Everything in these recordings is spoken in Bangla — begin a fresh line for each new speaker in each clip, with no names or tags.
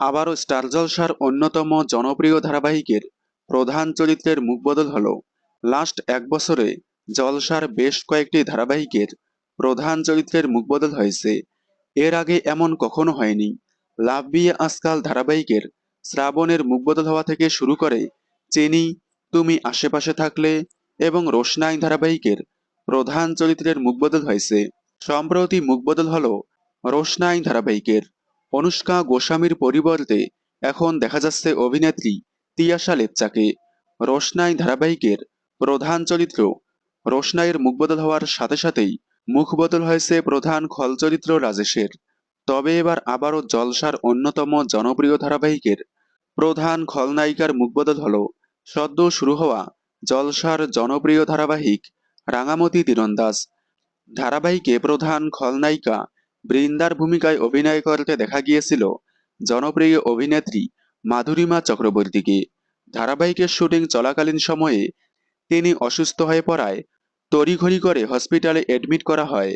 আবারও স্টার জলসার অন্যতম জনপ্রিয় ধারাবাহিকের প্রধান চরিত্রের মুখ বদল হল। লাস্ট এক বছরে জলসার বেশ কয়েকটি ধারাবাহিকের প্রধান চরিত্রের মুখ বদল হয়েছে। এর আগে এমন কখনো হয়নি। লাভ বিয়ে আজকাল ধারাবাহিকের শ্রাবণের মুখ বদল হওয়া থেকে শুরু করে চেনি, তুমি আশেপাশে থাকলে এবং রোশনাই ধারাবাহিকের প্রধান চরিত্রের মুখ বদল হয়েছে। সম্প্রতি মুখ বদল হল রোশনাই ধারাবাহিকের অনুষ্কা গোস্বামীর পরিবর্তে এখন দেখা যাচ্ছে অভিনেত্রী তিয়াশা লেপচাকে। রোশনাই ধারাবাহিকের প্রধান চরিত্র। রোশনাইয়ের মুখ বদল হওয়ার সাথে সাথেই মুখ বদল হয়েছে প্রধান খল চরিত্র রাজেশের। তবে এবার আবারও জলসার অন্যতম জনপ্রিয় ধারাবাহিকের প্রধান খলনায়িকার মুখ বদল হল সদ্য শুরু হওয়া জলসার জনপ্রিয় ধারাবাহিক রাঙামতি তীরন্দাজ। ধারাবাহিকে প্রধান খলনায়িকা বৃন্দার ভূমিকায় অভিনয় করতে দেখা গিয়েছিল জনপ্রিয় অভিনেত্রী মাধুরীমা চক্রবর্তীকে। ধারাবাহিকের শুটিং চলাকালীন সময়ে তিনি অসুস্থ হয়ে পড়ায় তড়িঘড়ি করে হসপিটালে এডমিট করা হয়,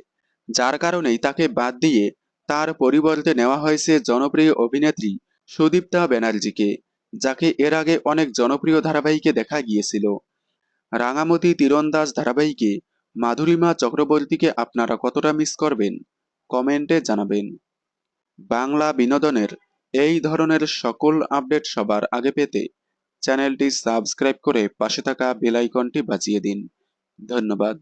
যার কারণেই তাকে বাদ দিয়ে তার পরিবর্তে নেওয়া হয়েছে জনপ্রিয় অভিনেত্রী সুদীপ্তা ব্যানার্জিকে, যাকে এর আগে অনেক জনপ্রিয় ধারাবাহিকে দেখা গিয়েছিল। রাঙামতি তীরন্দাজ ধারাবাহিকে মাধুরিমা চক্রবর্তীকে আপনারা কতটা মিস করবেন? কমেন্টে জানাবেন। বাংলা বিনোদনের এই ধরনের সকল আপডেট সবার আগে পেতে চ্যানেলটি সাবস্ক্রাইব করে পাশে থাকা বেলাইকনটি বাজিয়ে দিন। ধন্যবাদ।